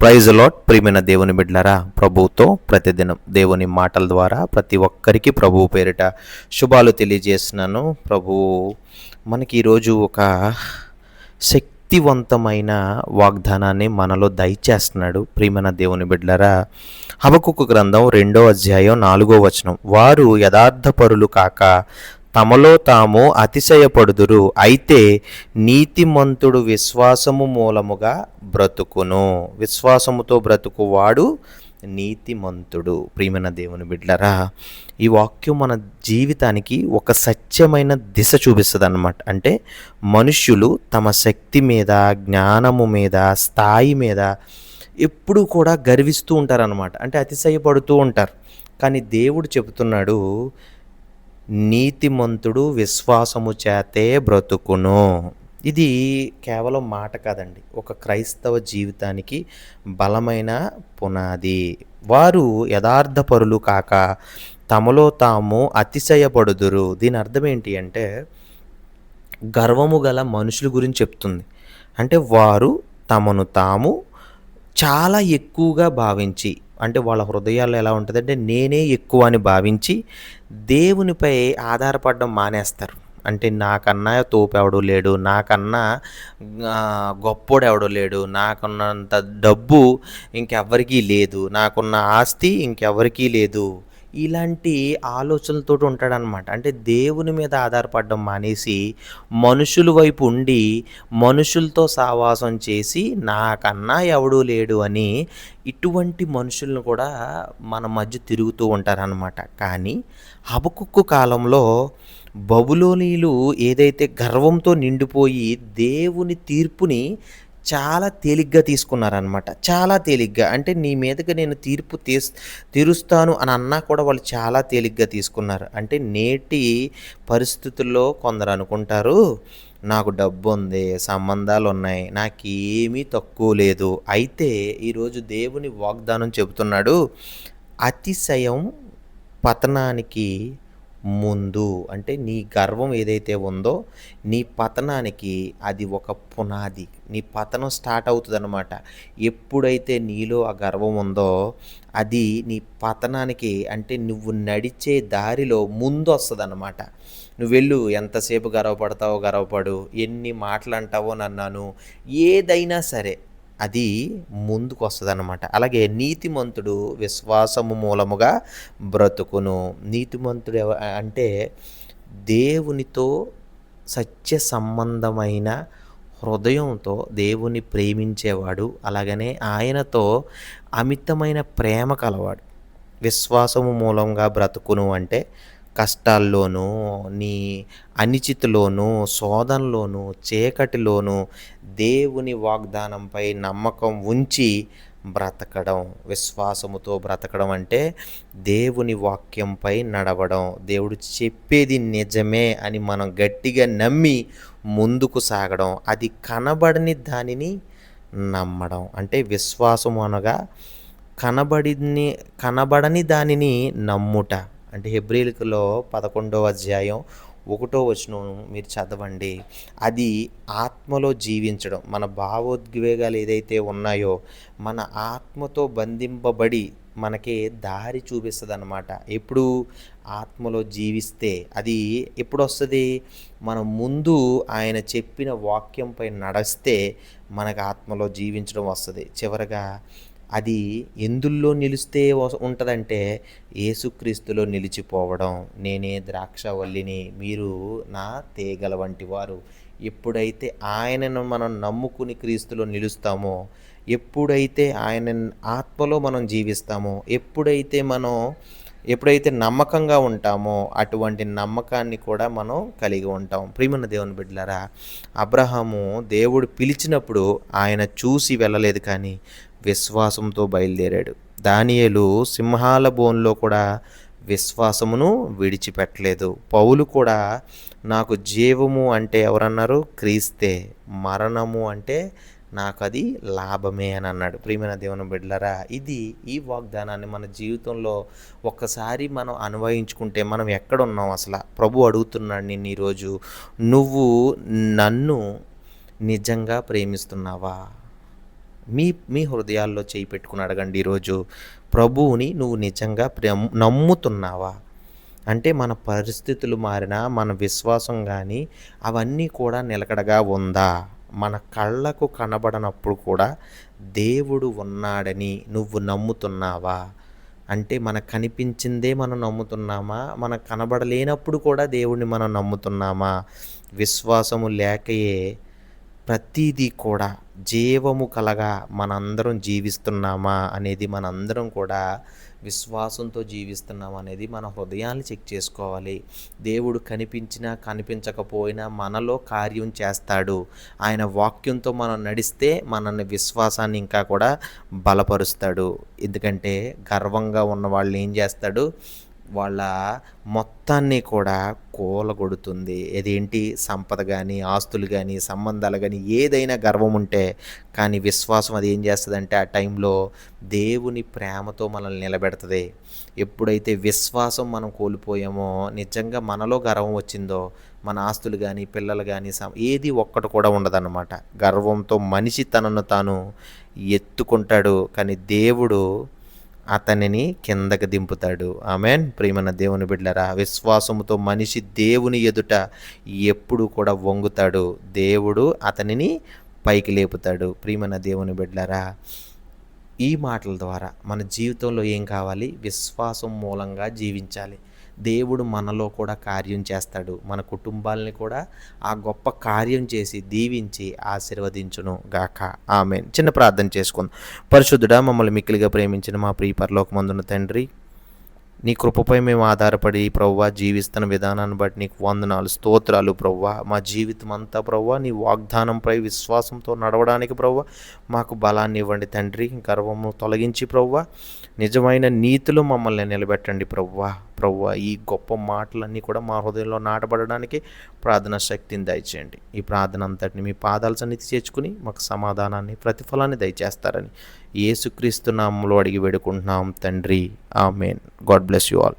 Praise lot ప్రియమైన దేవుని బిడ్లరా ప్రభువుతో ప్రతిదినం దేవుని మాటల ద్వారా ప్రతి ఒక్కరికి ప్రభువు పేరిట శుభాలు తెలియజేస్తున్నాను. ప్రభువు మనకి ఈరోజు ఒక శక్తివంతమైన వాగ్దానాన్ని మనలో దయచేస్తున్నాడు. ప్రియమైన దేవుని బిడ్లరా హబకుకు గ్రంథం రెండో అధ్యాయం నాలుగో వచనం. వారు యథార్థపరులు కాక తమలో తాము అతిశయపడుదురు. అయితే నీతిమంతుడు విశ్వాసము మూలముగా బ్రతుకును. విశ్వాసముతో బ్రతుకువాడు నీతిమంతుడు. ప్రియమైన దేవుని బిడ్లరా ఈ వాక్యం మన జీవితానికి ఒక సత్యమైన దిశ చూపిస్తుంది అన్నమాట అంటే మనుష్యులు తమ శక్తి మీద జ్ఞానము మీద స్థాయి మీద ఎప్పుడూ కూడా గర్విస్తూ ఉంటారనమాట అంటే అతిశయపడుతూ ఉంటారు. కానీ దేవుడు చెబుతున్నాడు నీతిమంతుడు విశ్వాసము చేతే బ్రతుకును. ఇది కేవలం మాట కాదండి. ఒక క్రైస్తవ జీవితానికి బలమైన పునాది. వారు యథార్థపరులు కాక తమలో తాము అతిశయపడుదురు. దీని అర్థం ఏంటి అంటే గర్వము గల మనుషుల గురించి చెప్తుంది. అంటే వారు తమను తాము చాలా ఎక్కువగా భావించి అంటే వాళ్ళ హృదయాల్లో ఎలా ఉంటుందంటే నేనే ఎక్కువ అని భావించి దేవునిపై ఆధారపడడం మానేస్తారు. అంటే నాకన్నా తోపెవడు లేడు నాకన్నా గొప్పోడెవడు లేడు నాకున్నంత డబ్బు ఇంకెవ్వరికీ లేదు నాకున్న ఆస్తి ఇంకెవ్వరికీ లేదు ఇలాంటి ఆలోచనలతో ఉంటాడనమాట అంటే దేవుని మీద ఆధారపడడం మానేసి మనుషుల వైపు ఉండి మనుషులతో సావాసం చేసి నాకన్నా ఎవడూ లేడు అని ఇటువంటి మనుషులను కూడా మన మధ్య తిరుగుతూ ఉంటారనమాట కానీ హబకుక్కు కాలంలో బబులోనీలు ఏదైతే గర్వంతో నిండిపోయి దేవుని తీర్పుని చాలా తేలిగ్గా తీసుకున్నారనమాట చాలా తేలిగ్గా. అంటే నీ మీదకి నేను తీర్పు తీస్ తీరుస్తాను అని అన్నా కూడా వాళ్ళు చాలా తేలిగ్గా తీసుకున్నారు. అంటే నేటి పరిస్థితుల్లో కొందరు అనుకుంటారు నాకు డబ్బు ఉంది సంబంధాలు ఉన్నాయి నాకు ఏమీ తక్కువ లేదు. అయితే ఈరోజు దేవుని వాగ్దానం చెబుతున్నాడు అతిశయం పతనానికి ముందు అంటే నీ గర్వం ఏదైతే ఉందో నీ పతనానికి అది ఒక పునాది. నీ పతనం స్టార్ట్ అవుతుంది అనమాట ఎప్పుడైతే నీలో ఆ గర్వం ఉందో అది నీ పతనానికి అంటే నువ్వు నడిచే దారిలో ముందు వస్తుంది అనమాట నువ్వు వెళ్ళు ఎంతసేపు గర్వపడతావో గర్వపడు ఎన్ని మాటలు అంటావో నన్నాను ఏదైనా సరే. అది ముందుకు వస్తుంది అనమాట అలాగే నీతిమంతుడు విశ్వాసము మూలముగా బ్రతుకును. నీతిమంతుడు ఎవ- అంటే దేవునితో సత్య సంబంధమైన హృదయంతో దేవుని ప్రేమించేవాడు. అలాగనే ఆయనతో అమితమైన ప్రేమ కలవాడు. విశ్వాసము మూలంగా బ్రతుకును అంటే కష్టాల్లోనూ నీ అనిచితిలోనూ శోధనలోనూ చీకటిలోనూ దేవుని వాగ్దానంపై నమ్మకం ఉంచి బ్రతకడం విశ్వాసముతో బ్రతకడం అంటే దేవుని వాక్యంపై నడవడం. దేవుడు చెప్పేది నిజమే అని మనం గట్టిగా నమ్మి ముందుకు సాగడం. అది కనబడని దానిని నమ్మడం. అంటే విశ్వాసము అనగా కనబడిని కనబడని దానిని నమ్ముట. అంటే హెబ్రిల్కులో పదకొండవ అధ్యాయం ఒకటో వచనం మీరు చదవండి. అది ఆత్మలో జీవించడం మన భావోద్వేగాలు ఏదైతే ఉన్నాయో మన ఆత్మతో బంధింపబడి మనకి దారి చూపిస్తుంది అనమాట ఎప్పుడు? ఆత్మలో జీవిస్తే. అది ఎప్పుడు వస్తుంది మనం ముందు ఆయన చెప్పిన వాక్యంపై నడిస్తే మనకు ఆత్మలో జీవించడం వస్తుంది. చివరగా అది ఎందుల్లో నిలిస్తే ఉంటుందంటే ఏసుక్రీస్తులో నిలిచిపోవడం నేనే ద్రాక్షవల్లిని మీరు నా తేగల వంటి వారు. ఎప్పుడైతే ఆయనను మనం నమ్ముకుని క్రీస్తులో నిలుస్తామో ఎప్పుడైతే ఆయన ఆత్మలో మనం జీవిస్తామో ఎప్పుడైతే మనం ఎప్పుడైతే నమ్మకంగా ఉంటామో అటువంటి నమ్మకాన్ని కూడా మనం కలిగి ఉంటాం. ప్రియమన్న దేవుని బిడ్డలారా అబ్రహాము దేవుడు పిలిచినప్పుడు ఆయన చూసి వెళ్ళలేదు కానీ విశ్వాసంతో బయలుదేరాడు. దానియలు సింహాల బోన్లో కూడా విశ్వాసమును విడిచిపెట్టలేదు. పౌలు కూడా నాకు జీవము అంటే ఎవరన్నారు? క్రీస్తే. మరణము అంటే నాకు అది లాభమే అని అన్నాడు. ప్రియమైన దేవుని బిడ్డలరా ఇది ఈ వాగ్దానాన్ని మన జీవితంలో ఒక్కసారి మనం అన్వయించుకుంటే మనం ఎక్కడున్నాం అసలు? ప్రభు అడుగుతున్నాడు నిన్ను ఈరోజు. నువ్వు నన్ను నిజంగా ప్రేమిస్తున్నావా? మీ మీ హృదయాల్లో చేయి పెట్టుకుని అడగండి ఈరోజు ప్రభువుని నువ్వు నిజంగా నమ్ముతున్నావా? అంటే మన పరిస్థితులు మారినా మన విశ్వాసం కానీ అవన్నీ కూడా నిలకడగా ఉందా? మన కళ్ళకు కనబడనప్పుడు కూడా దేవుడు ఉన్నాడని నువ్వు నమ్ముతున్నావా? అంటే మనకు కనిపించిందే మనం నమ్ముతున్నామా? మనకు కనబడలేనప్పుడు కూడా దేవుడిని మనం నమ్ముతున్నామా? విశ్వాసము లేకయే ప్రతిదీ కూడా జీవము కలగా మనందరం జీవిస్తున్నామా అనేది మనందరం కూడా విశ్వాసంతో జీవిస్తున్నాం అనేది మన హృదయాన్ని చెక్ చేసుకోవాలి. దేవుడు కనిపించినా కనిపించకపోయినా మనలో కార్యం చేస్తాడు. ఆయన వాక్యంతో మనం నడిస్తే మనల్ని విశ్వాసాన్ని ఇంకా కూడా బలపరుస్తాడు. ఎందుకంటే గర్వంగా ఉన్న వాళ్ళు ఏం చేస్తాడు? వాళ్ళ మొత్తాన్ని కూడా కూలగొడుతుంది. ఇదేంటి సంపద కానీ ఆస్తులు కానీ సంబంధాలు కానీ ఏదైనా గర్వం ఉంటే కానీ విశ్వాసం అది ఏం చేస్తుందంటే ఆ టైంలో దేవుని ప్రేమతో మనల్ని నిలబెడుతుంది. ఎప్పుడైతే విశ్వాసం మనం కోల్పోయామో నిజంగా మనలో గర్వం వచ్చిందో మన ఆస్తులు కానీ పిల్లలు కానీ ఏది ఒక్కటి కూడా ఉండదన్నమాట. గర్వంతో మనిషి తనను తాను ఎత్తుకుంటాడు కానీ దేవుడు అతనిని కిందకి దింపుతాడు. ఆమెన్. ప్రేమన దేవుని బిడ్డరా విశ్వాసముతో మనిషి దేవుని ఎదుట ఎప్పుడు కూడా వంగుతాడు. దేవుడు అతనిని పైకి లేపుతాడు. ప్రేమన దేవుని బిడ్డరా ఈ మాటల ద్వారా మన జీవితంలో ఏం కావాలి? విశ్వాసం మూలంగా జీవించాలి. దేవుడు మనలో కూడా కార్యం చేస్తాడు. మన కుటుంబాలని కూడా ఆ గొప్ప కార్యం చేసి దీవించి ఆశీర్వదించును గాక. ఆమె చిన్న ప్రార్థన చేసుకుందాం. పరిశుద్ధుడా మమ్మల్ని మిక్కిలిగా ప్రేమించిన మా ప్రియ పరలోకమందున తండ్రి నీ కృపపై మేము ఆధారపడి ప్రవ్వా జీవిస్తున్న విధానాన్ని బట్టి నీకు వందనాలు స్తోత్రాలు ప్రవ్వా. మా జీవితం అంతా ప్రవ్వా నీ వాగ్దానంపై విశ్వాసంతో నడవడానికి ప్రవ్వా. మాకు బలాన్ని ఇవ్వండి తండ్రి గర్వము తొలగించి ప్రవ్వా. నిజమైన నీతిలో మమ్మల్ని నిలబెట్టండి ప్రవ్వా. ప్రవ్వా ఈ గొప్ప మాటలన్నీ కూడా మా హృదయంలో నాటబడడానికి ప్రార్థన శక్తిని దయచేయండి. ఈ ప్రార్థన అంతటిని మీ పాదాల సన్నిధి చేర్చుకుని మాకు సమాధానాన్ని ప్రతిఫలాన్ని దయచేస్తారని యేసుక్రీస్తు నామంలో అడిగి వేడుకుంటున్నాం తండ్రి. Amen. God bless you all.